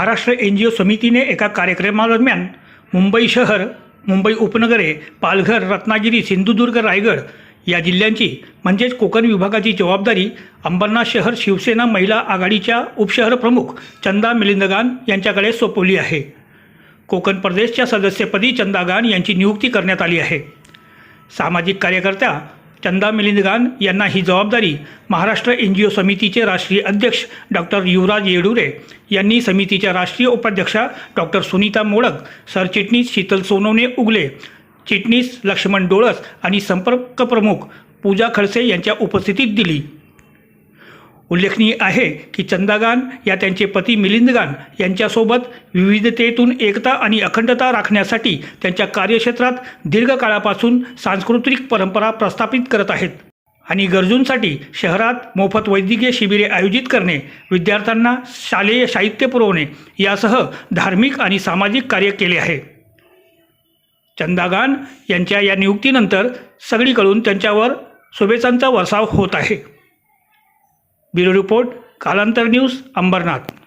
Maharashtra N G ओ समितीने एका कार्यक्रमादरम्यान मुंबई शहर मुंबई उपनगरे पालघर रत्नागिरी सिंधुदुर्ग रायगड या जिल्ह्यांची म्हणजेच कोकण विभागाची जबाबदारी अंबरनाथ शहर शिवसेना महिला आघाडीच्या उपशहर प्रमुख चंदा मिलिंदगान यांच्याकडे सोपवली आहे. कोकण प्रदेशच्या सदस्यपदी चंदा गान यांची नियुक्ती करण्यात आली आहे. सामाजिक कार्यकर्त्या चंदा मिलिंदगान यांना ही जबाबदारी महाराष्ट्र एन जी ओ समितीचे राष्ट्रीय अध्यक्ष डॉक्टर युवराज येडुरे यांनी समितीच्या राष्ट्रीय उपाध्यक्षा डॉक्टर सुनीता मोडक सरचिटणीस शीतल सोनवणे उगले चिटणीस लक्ष्मण डोळस आणि संपर्क प्रमुख पूजा खडसे यांच्या उपस्थितीत दिली. उल्लेखनीय आहे की चंदागान या त्यांचे पती मिलिंदगान यांच्यासोबत विविधतेतून एकता आणि अखंडता राखण्यासाठी त्यांच्या कार्यक्षेत्रात दीर्घकाळापासून सांस्कृतिक परंपरा प्रस्थापित करत आहेत. आणि गरजूंसाठी शहरात मोफत वैद्यकीय शिबिरे आयोजित करणे विद्यार्थ्यांना शालेय साहित्य पुरवणे यासह धार्मिक आणि सामाजिक कार्य केले आहे. चंदागान यांच्या या नियुक्तीनंतर सगळीकडून त्यांच्यावर शुभेच्छांचा वर्षाव होत आहे. Bureau report Kalantar news Ambarnath.